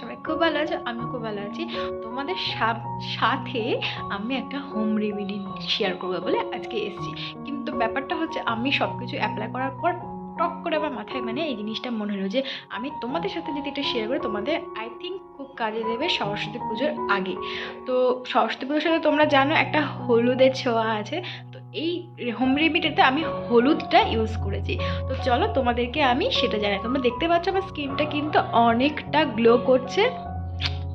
সবাই খুব ভালো আছো, আমিও খুব ভালো আছি। তোমাদের সাথে আমি একটা হোম রেমেডি শেয়ার করব বলে আজকে এসেছি। কিন্তু ব্যাপারটা হচ্ছে আমি সব কিছু অ্যাপ্লাই করার পর টক করে আমার মাথায় মানে এই জিনিসটা মনে হলো যে আমি তোমাদের সাথে যদি এটা শেয়ার করি, তোমাদের আই থিঙ্ক খুব কাজে দেবে সরস্বতী পুজোর আগে। তো সরস্বতী পুজোর সাথে তোমরা জানো একটা হলুদের ছোঁয়া আছে এই হোম রেমেডিতে আমি হলুদটা ইউজ করেছি। তো চলো তোমাদেরকে আমি সেটা জানাই। তোমরা দেখতে পাচ্ছ আমার স্কিনটা কিন্তু অনেকটা গ্লো করছে।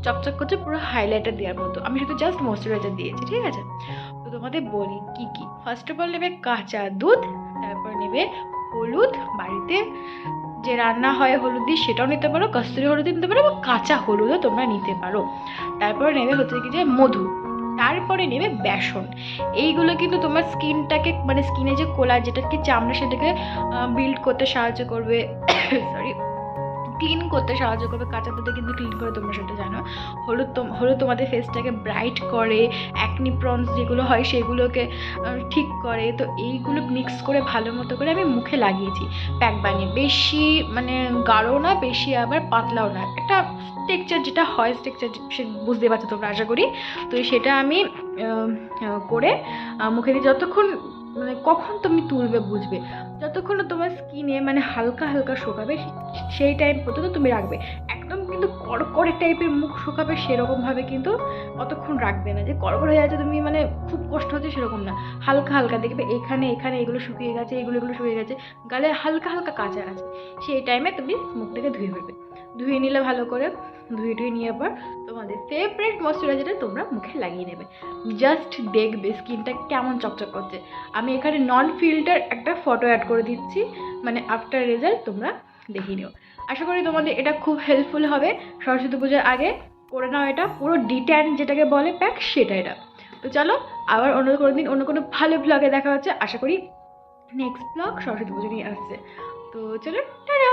চকচক করছে, পুরো হাইলাইটার দেওয়ার মতো। আমি শুধু জাস্ট ময়শ্চারাইজার দিয়েছি, ঠিক আছে? তো তোমাদের বলি কি কি? ফার্স্ট অফ অল নেবে কাঁচা দুধ, তারপর নেবে হলুদ, বাড়িতে যে রান্না হয় হলুদ দিয়ে সেটাও নিতে পারো, কস্তুরি হলুদ নিতে পারো বা কাঁচা হলুদও তোমরা নিতে পারো। তারপরে নেবে হচ্ছে কি যে মধু। তারপরে নেবে বেসন। এইগুলো কিন্তু তোমার স্কিনটাকে মানে স্কিনে যে কোলা যেটাকে চামড়া সেটাকে বিল্ড করতে সাহায্য করবে। সরি ক্লিন করতে সাহায্য করবে কাঁচা দুধে কিন্তু ক্লিন করে তোমরা সেটা জানো। হলুদ হলুদ তোমাদের ফেসটাকে ব্রাইট করে অ্যাকনি প্রনস যেগুলো হয় সেগুলোকে ঠিক করে। তো এইগুলো মিক্স করে ভালো মতো করে আমি মুখে লাগিয়েছি। প্যাক বানিয়ে। বেশি মানে গাঢ় না, বেশি আবার পাতলাও না। একটা টেক্সচার যেটা হয় টেক্সচার সে বুঝতে পারছ তোমরা, আশা করি। তো সেটা আমি করে মুখে দিয়ে যতক্ষণ মানে কখন তুমি তুলবে, বুঝবে? যতক্ষণ তোমার স্কিনে মানে হালকা হালকা শুকাবে সেই টাইম পর্যন্ত তুমি রাখবে। একদম কিন্তু কড়কড়ে টাইপের মুখ শুকাবে সেরকমভাবে কিন্তু অতক্ষণ রাখবে না। যে কড়কড় হয়ে যাচ্ছে তুমি মানে খুব কষ্ট হচ্ছে সেরকম না। হালকা হালকা দেখবে, এখানে এখানে এগুলো শুকিয়ে গেছে, এগুলো এগুলো শুকিয়ে গেছে। গালে হালকা হালকা কাঁচা আছে। সেই টাইমে তুমি মুখটাকে ধুয়ে ফেলবে। ধুয়ে নিলে ভালো করে, ধুয়ে ধুয়ে নিয়ে পর তোমাদের ফেভারিট ময়শ্চারাইজারটা তোমরা মুখে লাগিয়ে নেবে। জাস্ট দেখবে স্কিনটা কেমন চকচক করছে। আমি এখানে নন ফিল্টার একটা ফটো অ্যাড করে দিচ্ছি মানে আফটার রেজাল্ট তোমরা দেখিয়ে নিও। আশা করি তোমাদের এটা খুব হেল্পফুল হবে। সরস্বতী পুজোর আগে করে নাও এটা, পুরো ডিট্যান যেটাকে বলে প্যাক সেটা এটা। তো চলো, আবার অন্য কোনো দিন অন্য কোনো ভালো ব্লগে দেখা হচ্ছে। আশা করি নেক্সট ব্লগ সরস্বতী পুজো নিয়ে আসছে। তো চলো, টাটা!